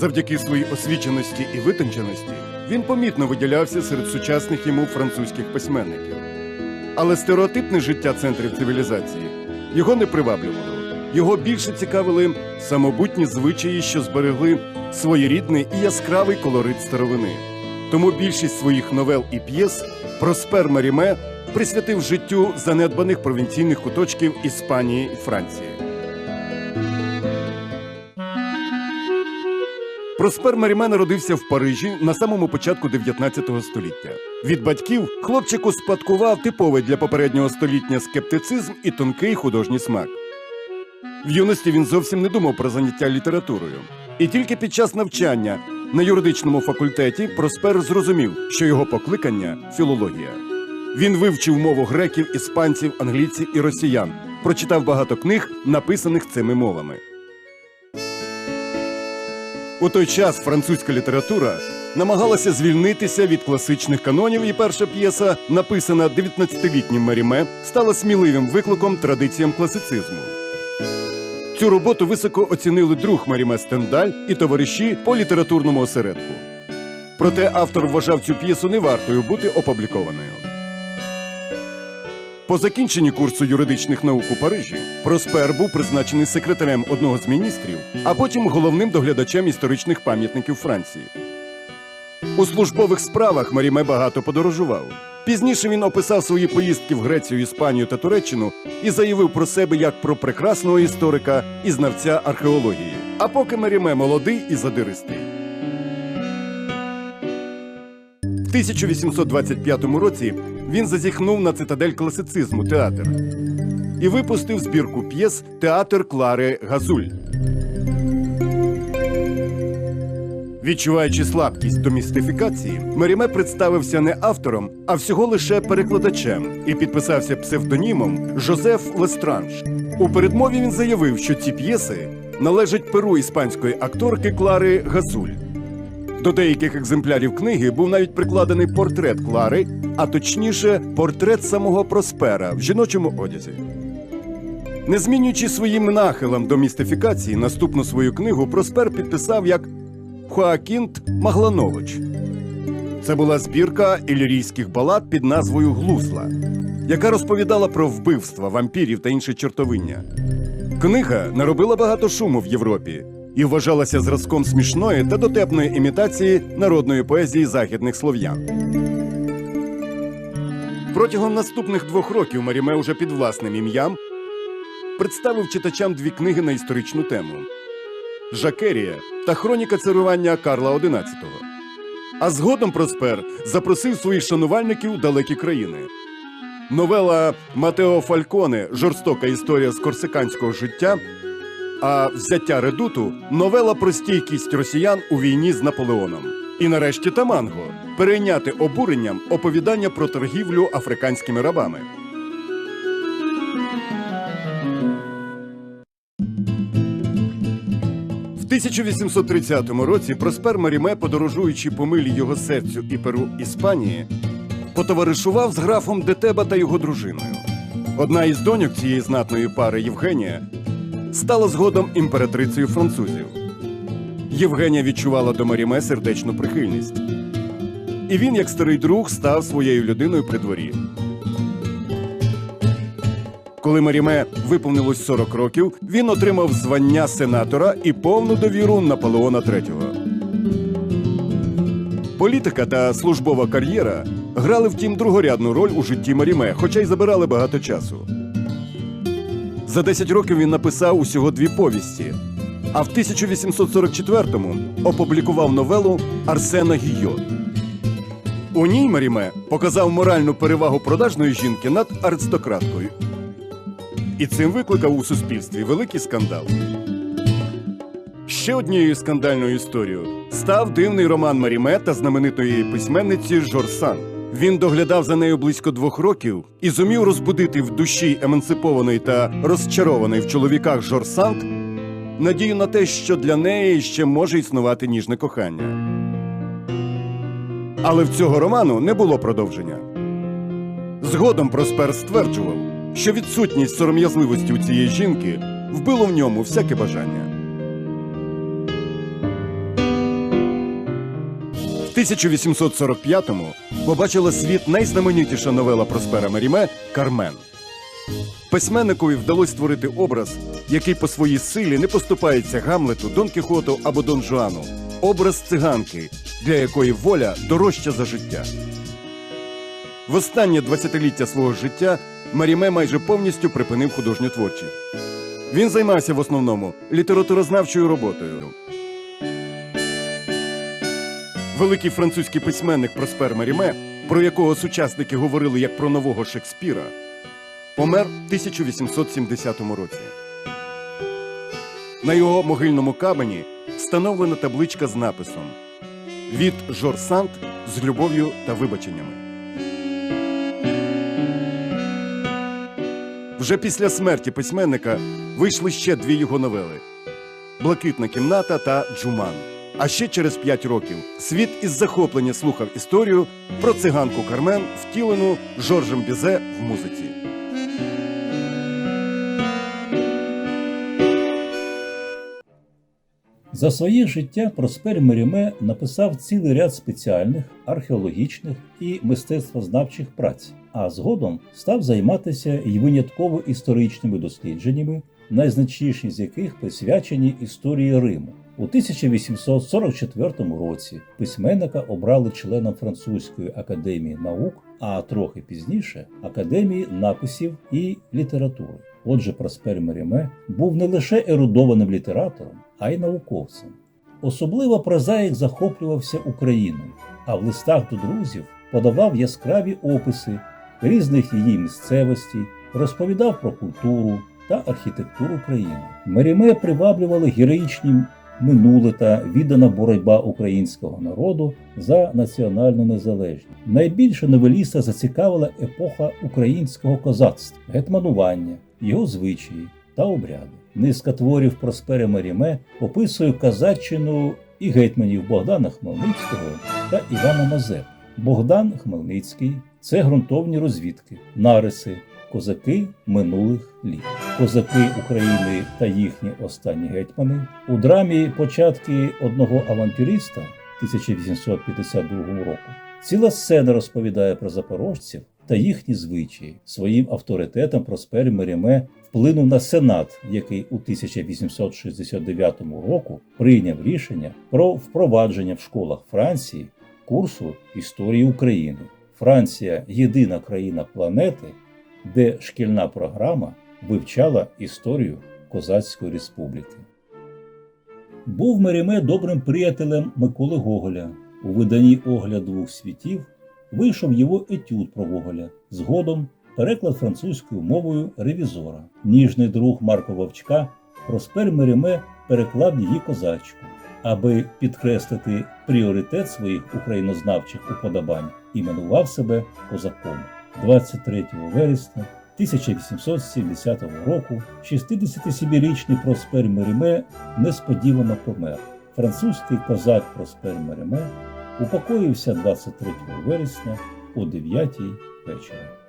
Завдяки своїй освіченості і витонченості він помітно виділявся серед сучасних йому французьких письменників. Але стереотипне життя центрів цивілізації його не приваблювало. Його більше цікавили самобутні звичаї, що зберегли своєрідний і яскравий колорит старовини. Тому більшість своїх новел і п'єс Проспер Маріме присвятив життю занедбаних провінційних куточків Іспанії і Франції. Проспер Маріме народився в Парижі на самому початку 19 століття. Від батьків хлопчик успадкував типовий для попереднього століття скептицизм і тонкий художній смак. В юності він зовсім не думав про заняття літературою. І тільки під час навчання на юридичному факультеті Проспер зрозумів, що його покликання філологія. Він вивчив мову греків, іспанців, англійців і росіян, прочитав багато книг, написаних цими мовами. У той час французька література намагалася звільнитися від класичних канонів, і перша п'єса, написана 19-літнім Маріме, стала сміливим викликом традиціям класицизму. Цю роботу високо оцінили друг Маріме Стендаль і товариші по літературному осередку. Проте автор вважав цю п'єсу не вартою бути опублікованою. По закінченні курсу юридичних наук у Парижі Проспер був призначений секретарем одного з міністрів, а потім головним доглядачем історичних пам'ятників Франції. У службових справах Маріме багато подорожував. Пізніше він описав свої поїздки в Грецію, Іспанію та Туреччину і заявив про себе як про прекрасного історика і знавця археології. А поки Маріме молодий і задиристий. 1825 році він зазіхнув на цитадель класицизму театр і випустив збірку п'єс Театр Клари Газуль. Відчуваючи слабкість до містифікації, Меріме представився не автором, а всього лише перекладачем і підписався псевдонімом Жозеф Лестранж. У передмові він заявив, що ці п'єси належать перу іспанської акторки Клари Газуль. До деяких екземплярів книги був навіть прикладений портрет Клари, а точніше, портрет самого Проспера в жіночому одязі. Не змінюючи своїм нахилом до містифікації, наступну свою книгу Проспер підписав як Хоакінт Магланович. Це була збірка ілірійських балад під назвою Глузла, яка розповідала про вбивства, вампірів та інше чортовиння. Книга наробила багато шуму в Європі і вважалася зразком смішної та дотепної імітації народної поезії західних слов'ян. Протягом наступних двох років Маріме уже під власним ім'ям представив читачам дві книги на історичну тему: Жакерія та Хроніка царювання Карла XI. А згодом Проспер запросив своїх шанувальників у далекі країни. Новела Матео Фальконе Жорстока історія з корсиканського життя. А взяття редуту новела про стійкість росіян у війні з Наполеоном. І нарешті Таманго перейняти обуренням оповідання про торгівлю африканськими рабами. В 1830 році Проспер Маріме, подорожуючи по милі його серцю і перу Іспанії, потоваришував з графом Детеба та його дружиною. Одна із доньок цієї знатної пари Євгенія стала згодом імператрицею французів. Євгенія відчувала до Маріме сердечну прихильність. І він, як старий друг, став своєю людиною при дворі. Коли Маріме виповнилось 40 років, він отримав звання сенатора і повну довіру Наполеона III. Політика та службова кар'єра грали втім другорядну роль у житті Маріме, хоча й забирали багато часу. За 10 років він написав усього дві повісті, а в 1844-му опублікував новелу Арсена Гійо. У ній Маріме показав моральну перевагу продажної жінки над аристократкою. І цим викликав у суспільстві великий скандал. Ще однією скандальною історією став дивний роман Маріме та знаменитої письменниці Жорсан. Він доглядав за нею близько двох років і зумів розбудити в душі емансипованої та розчарованої в чоловіках Жорсант надію на те, що для неї ще може існувати ніжне кохання. Але в цього роману не було продовження. Згодом Проспер стверджував, що відсутність сором'язливості у цієї жінки вбило в ньому всяке бажання. 1845-му побачила світ найзнаменитіша новела Проспера Меріме Кармен. Письменникові вдалося створити образ, який по своїй силі не поступається Гамлету, Дон Кіхоту або Дон Жуану. Образ циганки, для якої воля дорожча за життя. В останнє 20-ліття свого життя Маріме майже повністю припинив художню творчість. Він займався в основному літературознавчою роботою. Великий французький письменник Проспер Маріме, про якого сучасники говорили як про нового Шекспіра, помер в 1870 році. На його могильному камені встановлена табличка з написом Від Жор Сант з любов'ю та вибаченнями. Вже після смерті письменника вийшли ще дві його новели Блакитна кімната та Джуман. А ще через п'ять років світ із захоплення слухав історію про циганку Кармен, втілену Жоржем Бізе в музиці. За своє життя Проспер Меріме написав цілий ряд спеціальних археологічних і мистецтвознавчих праць, а згодом став займатися й винятково історичними дослідженнями, найзначніші з яких присвячені історії Риму. У 1844 році письменника обрали членом Французької академії наук, а трохи пізніше Академії написів і літератури. Отже, Проспер Меріме був не лише ерудованим літератором, а й науковцем. Особливо прозаїк захоплювався Україною, а в листах до друзів подавав яскраві описи різних її місцевостей, розповідав про культуру та архітектуру країни. Меріме приваблювали героїчні минуле та віддана боротьба українського народу за національну незалежність. Найбільше новеліста зацікавила епоха українського козацтва, гетманування, його звичаї та обряди. Низка творів Проспери Маріме описує казаччину і гетьманів Богдана Хмельницького та Івана Мазепи. Богдан Хмельницький це ґрунтовні розвідки, нариси, козаки минулих літ, козаки України та їхні останні гетьмани. У драмі початки одного авантюриста 1852 року. Ціла сцена розповідає про запорожців та їхні звичаї. Своїм авторитетом Проспер Меріме вплинув на Сенат, який у 1869 року прийняв рішення про впровадження в школах Франції курсу історії України. Франція єдина країна планети, де шкільна програма вивчала історію Козацької республіки. Був Меріме добрим приятелем Миколи Гоголя. У виданні Огляд двох світів вийшов його етюд про Гоголя. Згодом переклад французькою мовою ревізора. Ніжний друг Марко Вовчка Проспер Меріме переклав її козачку, аби підкреслити пріоритет своїх українознавчих уподобань, іменував себе козаком. 23 вересня 1870 року 67-річний Проспер Меріме несподівано помер. Французький козак Проспер Меріме упокоївся 23 вересня о 9 вечора.